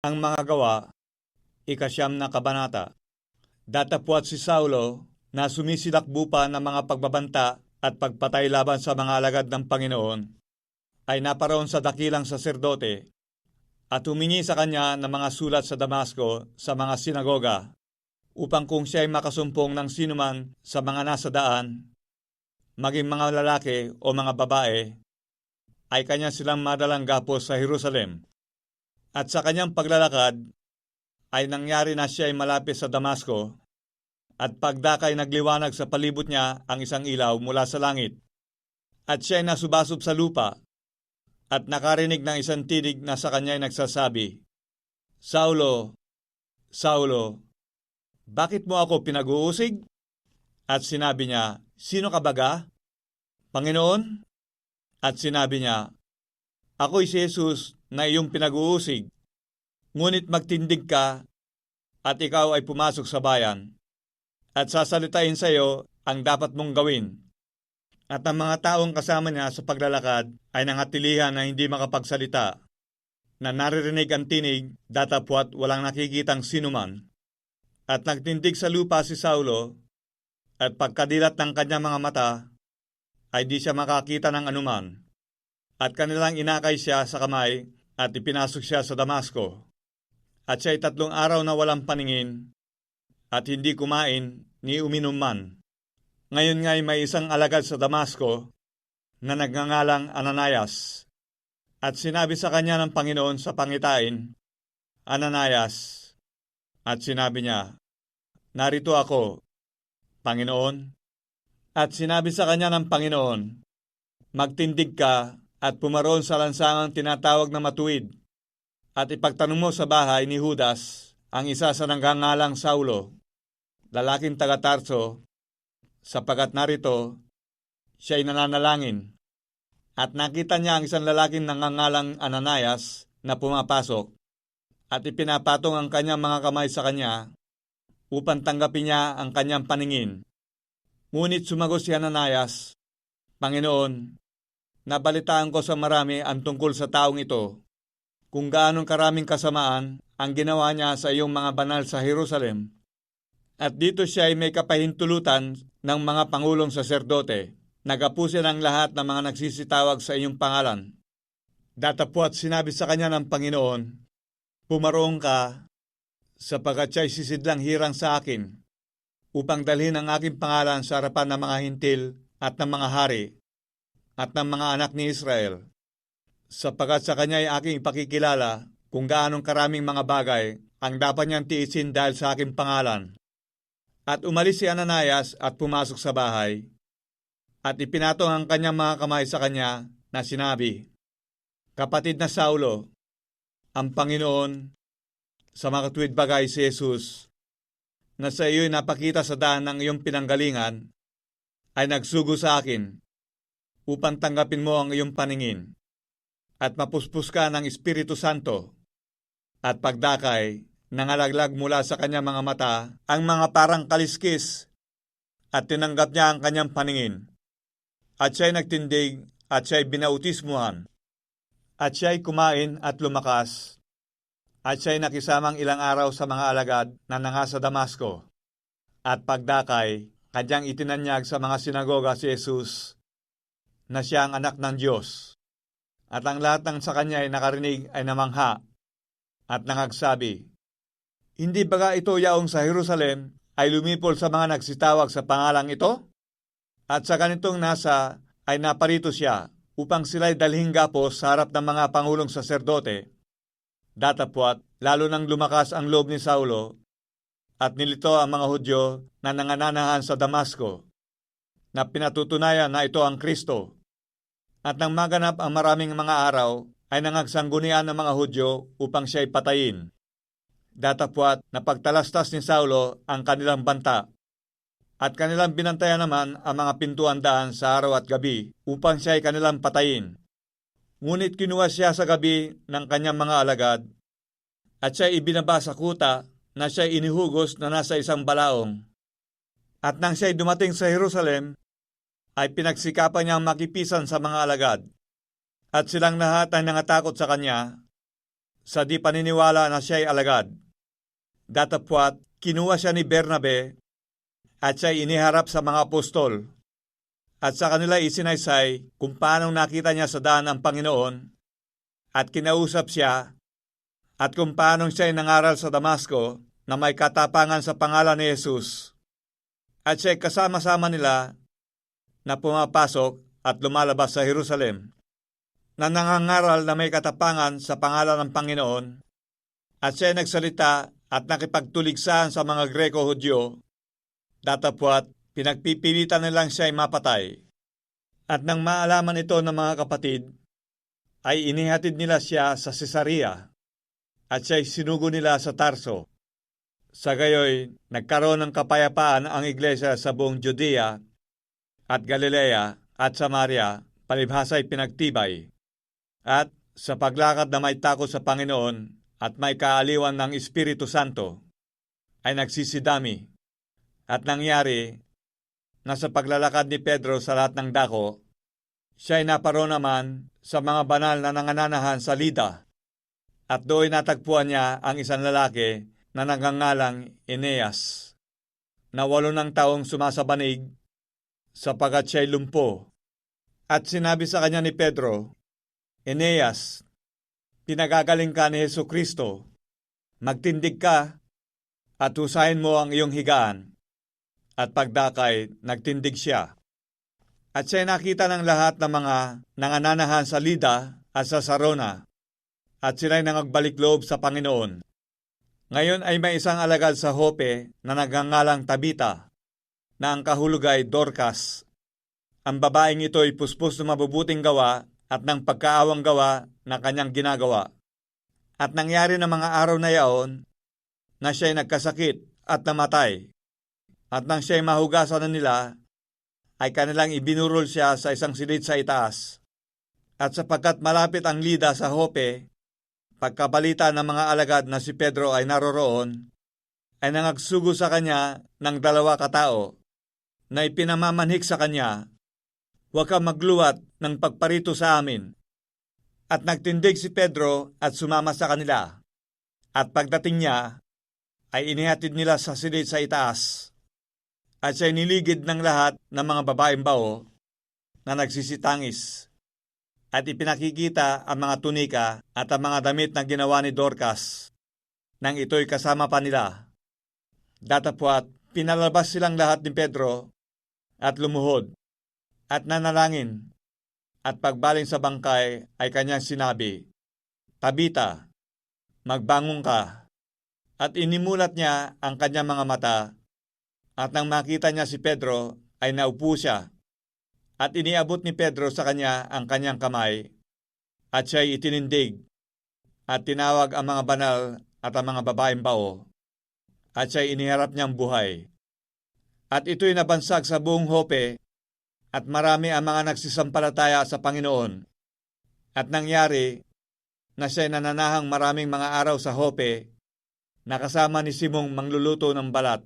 Ang mga gawa, ikasyam na kabanata. Datapwat si Saulo na sumisilakbo pa ng mga pagbabanta at pagpatay laban sa mga alagad ng Panginoon, ay naparoon sa dakilang saserdote at humingi sa kanya ng mga sulat sa Damasco sa mga sinagoga upang kung siya ay makasumpong ng sinuman sa mga nasa daan, maging mga lalaki o mga babae, ay kanya silang madalang gapos sa Jerusalem. At sa kanyang paglalakad, ay nangyari na siya ay malapit sa Damasco, at pagdakay nagliwanag sa palibot niya ang isang ilaw mula sa langit. At siya ay nasubasub sa lupa, at nakarinig ng isang tinig na sa kanya ay nagsasabi, Saulo, Saulo, bakit mo ako pinag-uusig? At sinabi niya, Sino ka baga? Panginoon? At sinabi niya, Ako'y si Jesus na iyong pinag-uusig. Ngunit magtindig ka at ikaw ay pumasok sa bayan at sasalitain sa iyo ang dapat mong gawin. At ang mga taong kasama niya sa paglalakad ay nangatilihan na hindi makapagsalita, na naririnig ang tinig datapwat walang nakikitang sinuman. At nagtindig sa lupa si Saulo, at pagkadilat ng kanyang mga mata, ay di siya makakita ng anuman. At kanilang inakay siya sa kamay at ipinasok siya sa Damasco. At siya ay tatlong araw na walang paningin at hindi kumain ni uminom man. Ngayon nga'y may isang alagad sa Damasco na nagngangalang Ananias. At sinabi sa kanya ng Panginoon sa pangitain, Ananias. At sinabi niya, Narito ako, Panginoon. At sinabi sa kanya ng Panginoon, Magtindig ka at pumaroon sa lansangang tinatawag na matuwid, at ipagtanong mo sa bahay ni Judas, ang isa sa nanggangalang Saulo, lalaking taga-Tarso, sapagat narito, siya ay nananalangin. At nakita niya ang isang lalaking nangangalang Ananias na pumapasok, at ipinapatong ang kanyang mga kamay sa kanya upang tanggapin niya ang kanyang paningin. Ngunit sumagot si Ananias, Panginoon, nabalitaan ko sa marami ang tungkol sa taong ito, kung gaanong karaming kasamaan ang ginawa niya sa iyong mga banal sa Jerusalem. At dito siya ay may kapahintulutan ng mga pangulong saserdote, nagapusin ang lahat ng mga nagsisitawag sa iyong pangalan. Datapwat sinabi sa kanya ng Panginoon, Pumaroon ka sapagkat siya'y sisidlang hirang sa akin upang dalhin ang aking pangalan sa harapan ng mga hintil at ng mga hari at ng mga anak ni Israel, sapagkat sa kanya ay aking ipakikilala kung gaanong karaming mga bagay ang dapat niyang tiisin dahil sa aking pangalan. At umalis si Ananias at pumasok sa bahay, at ipinatong ang kanyang mga kamay sa kanya na sinabi, Kapatid na Saulo, ang Panginoon sa mga tuwid bagay si Jesus na sa iyo'y napakita sa daan ng iyong pinanggalingan ay nagsugo sa akin upang tanggapin mo ang iyong paningin at mapuspos ka ng Espiritu Santo at pagdakay nangalaglag mula sa kanyang mga mata ang mga parang kaliskis at tinanggap niya ang kanyang paningin. At siya'y nagtindig at siya'y binautismuhan at siya'y kumain at lumakas, at siya'y nakisamang ilang araw sa mga alagad na nanga sa Damasco. At pagdakay, kanyang itinanyag sa mga sinagoga si Jesus na siya ang anak ng Diyos. At ang lahat ng sa kanya ay nakarinig ay namangha at nangagsabi, Hindi baga ito yaong sa Jerusalem ay lumipol sa mga nagsitawag sa pangalang ito? At sa ganitong nasa ay naparito siya upang sila'y dalhing gapos sa harap ng mga pangulong saserdote. Datapwat, lalo nang lumakas ang loob ni Saulo at nilito ang mga Hudyo na nangananahan sa Damasco, na pinatutunayan na ito ang Kristo. At nang maganap ang maraming mga araw, ay nangagsanggunian ng mga Hudyo upang siya'y patayin. Datapwat, napagtalastas ni Saulo ang kanilang banta at kanilang binantayan naman ang mga pintuan daan sa araw at gabi upang siya ay kanilang patayin. Ngunit kinuha siya sa gabi ng kanyang mga alagad at siya ibinaba sa kuta na siya inihugos na nasa isang balaong. At nang siya dumating sa Jerusalem, ay pinagsikapan niyang makipisan sa mga alagad. At silang lahat ay nangatakot sa kanya, sa di paniniwala na siya'y alagad. Datapwat, kinuha siya ni Bernabe at siya'y iniharap sa mga apostol. At sa kanila isinaysay kung paano nakita niya sa daan ang Panginoon at kinausap siya at kung paano siya'y nangaral sa Damasco na may katapangan sa pangalan ni Jesus. At siya'y kasama-sama nila na pumapasok at lumalabas sa Jerusalem na nangangaral na may katapangan sa pangalan ng Panginoon at siya nagsalita at nakipagtuligsahan sa mga Greko-Hudyo datapwat pinagpipilitan nilang siya ay mapatay. At nang maalaman ito ng mga kapatid, ay inihatid nila siya sa Cesarea at siya'y sinugo nila sa Tarso. Sa gayoy, nagkaroon ng kapayapaan ang iglesia sa buong Judea at Galilea at Samaria, palibhasa'y pinagtibay. At sa paglakad na may takot sa Panginoon at may kaaliwan ng Espiritu Santo, ay nagsisidami. At nangyari na sa paglalakad ni Pedro sa lahat ng dako, siya ay naparoon naman sa mga banal na nangananahan sa Lida. At doon natagpuan niya ang isang lalaki na nagangalang Eneas, na walo ng taong sumasabanig sapagat siya'y lumpo. At sinabi sa kanya ni Pedro, Eneas, pinagagaling ka ni Heso Kristo, magtindig ka at husahin mo ang iyong higaan. At pagdakay, nagtindig siya. At siya nakita ng lahat ng mga nangananahan sa Lida at sa Sarona, at sila'y nangagbalik loob sa Panginoon. Ngayon ay may isang alagad sa Hope na nagangalang Tabita, na ang kahulugay Dorcas. Ang babaeng ito ay puspos na mabubuting gawa at ng pagkaawang gawa na kanyang ginagawa. At nangyari na mga araw na yaon na siya'y nagkasakit at namatay. At nang siya'y mahugasan na nila, ay kanilang ibinurol siya sa isang silid sa itaas. At sapagkat malapit ang lida sa Hope, pagkabalita ng mga alagad na si Pedro ay naroroon, ay nangagsugo sa kanya ng dalawa katao na ipinamamanhik sa kanya, huwag ka magluwat ng pagparito sa amin. At nagtindig si Pedro at sumama sa kanila. At pagdating niya, ay inihatid nila sa silid sa itaas. At siya niligid ng lahat ng mga babaeng bao na nagsisitangis. At ipinakikita ang mga tunika at ang mga damit na ginawa ni Dorcas nang ito'y kasama pa nila. Datapwat, pinalabas silang lahat ni Pedro at lumuhod at nanalangin. At pagbaling sa bangkay ay kanyang sinabi, Tabita, magbangon ka. At inimulat niya ang kanyang mga mata at nang makita niya si Pedro, ay naupo siya. At iniabot ni Pedro sa kanya ang kanyang kamay, at siya'y itinindig, at tinawag ang mga banal at ang mga babaeng bao, at siya'y iniharap niyang buhay. At ito'y nabansag sa buong Hope, at marami ang mga nagsisampalataya sa Panginoon. At nangyari na siya'y nananahang maraming mga araw sa Hope, nakasama ni Simong mangluluto ng balat.